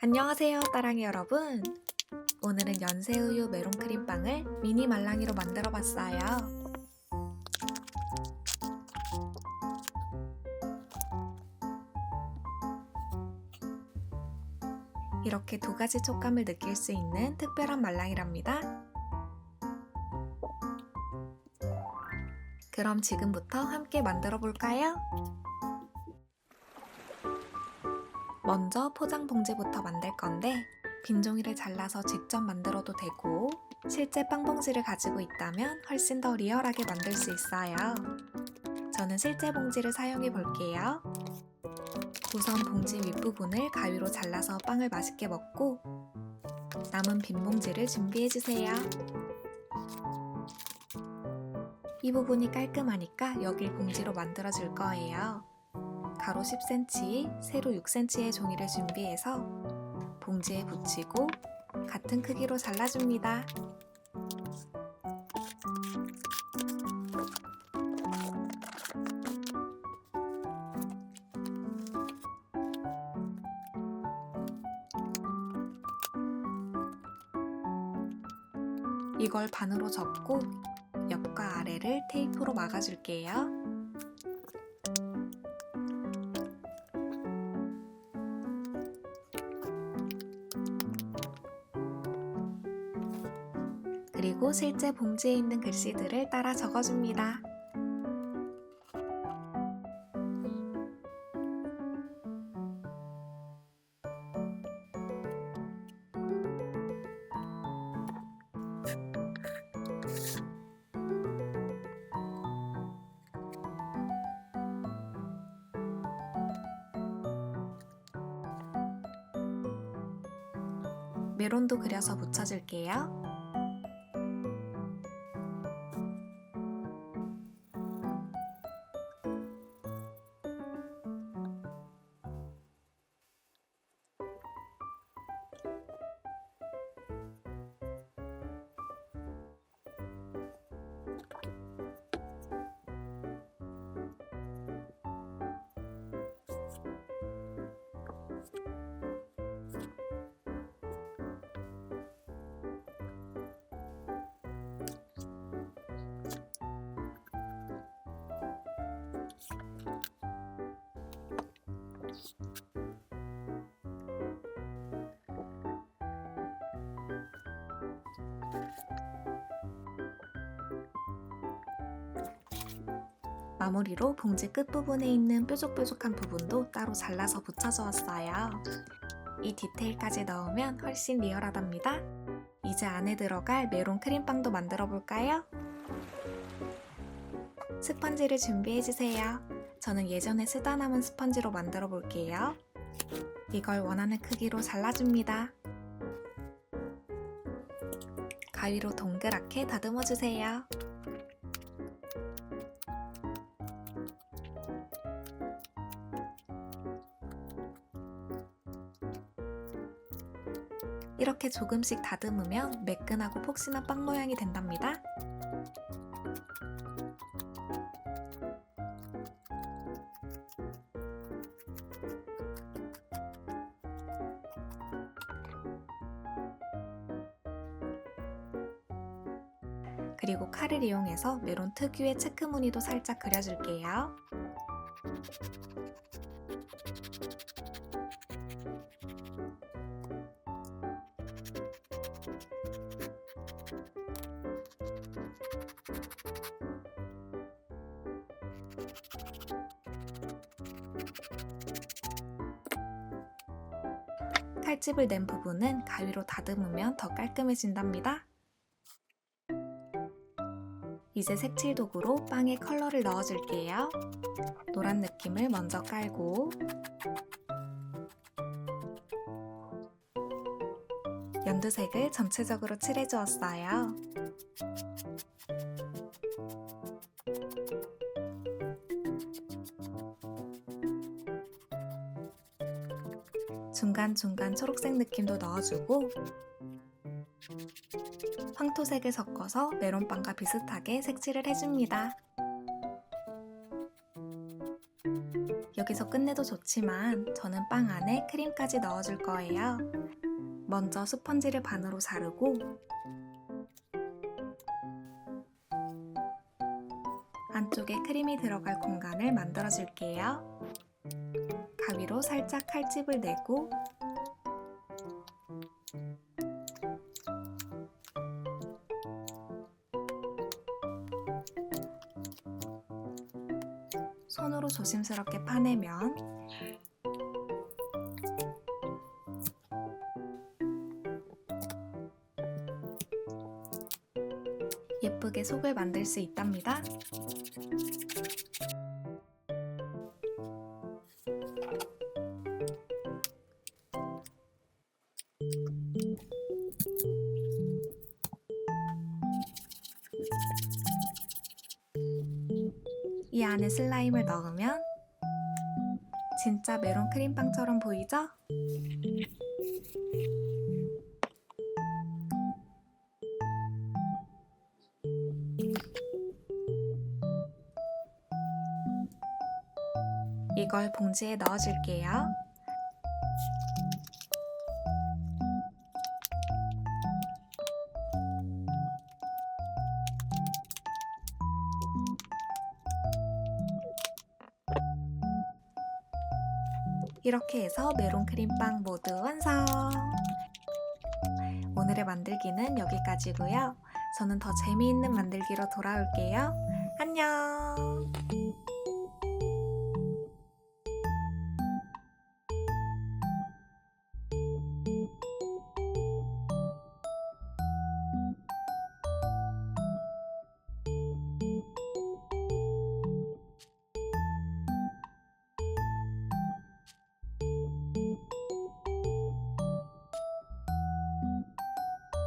안녕하세요, 따랑이 여러분. 오늘은 연새우유 메론크림빵을 미니 말랑이로 만들어 봤어요. 이렇게 두 가지 촉감을 느낄 수 있는 특별한 말랑이랍니다. 그럼 지금부터 함께 만들어 볼까요? 먼저 포장 봉지부터 만들 건데 빈 종이를 잘라서 직접 만들어도 되고 실제 빵 봉지를 가지고 있다면 훨씬 더 리얼하게 만들 수 있어요. 저는 실제 봉지를 사용해 볼게요. 우선 봉지 윗부분을 가위로 잘라서 빵을 맛있게 먹고 남은 빈 봉지를 준비해 주세요. 이 부분이 깔끔하니까 여길 봉지로 만들어 줄 거예요. 가로 10cm, 세로 6cm의 종이를 준비해서 봉지에 붙이고 같은 크기로 잘라줍니다. 이걸 반으로 접고 옆과 아래를 테이프로 막아줄게요. 그리고 실제 봉지에 있는 글씨들을 따라 적어줍니다. 메론도 그려서 붙여줄게요. 마무리로 봉지 끝부분에 있는 뾰족뾰족한 부분도 따로 잘라서 붙여주었어요. 이 디테일까지 넣으면 훨씬 리얼하답니다. 이제 안에 들어갈 메론 크림빵도 만들어 볼까요? 스펀지를 준비해주세요. 저는 예전에 쓰다 남은 스펀지로 만들어 볼게요. 이걸 원하는 크기로 잘라줍니다. 가위로 동그랗게 다듬어 주세요. 이렇게 조금씩 다듬으면 매끈하고 폭신한 빵 모양이 된답니다. 그리고 칼을 이용해서 메론 특유의 체크 무늬도 살짝 그려줄게요. 칼집을 낸 부분은 가위로 다듬으면 더 깔끔해진답니다. 이제 색칠 도구로 빵에 컬러를 넣어줄게요. 노란 느낌을 먼저 깔고 연두색을 전체적으로 칠해주었어요. 중간중간 초록색 느낌도 넣어주고 황토색을 섞어서 메론빵과 비슷하게 색칠을 해줍니다. 여기서 끝내도 좋지만 저는 빵 안에 크림까지 넣어줄 거예요. 먼저 스펀지를 반으로 자르고 안쪽에 크림이 들어갈 공간을 만들어 줄게요. 가위로 살짝 칼집을 내고 손으로 조심스럽게 파내면 예쁘게 속을 만들 수 있답니다. 안에 슬라임을 넣으면 진짜 메론 크림빵처럼 보이죠? 이걸 봉지에 넣어줄게요. 이렇게 해서 메론 크림빵 모두 완성! 오늘의 만들기는 여기까지고요. 저는 더 재미있는 만들기로 돌아올게요. 안녕!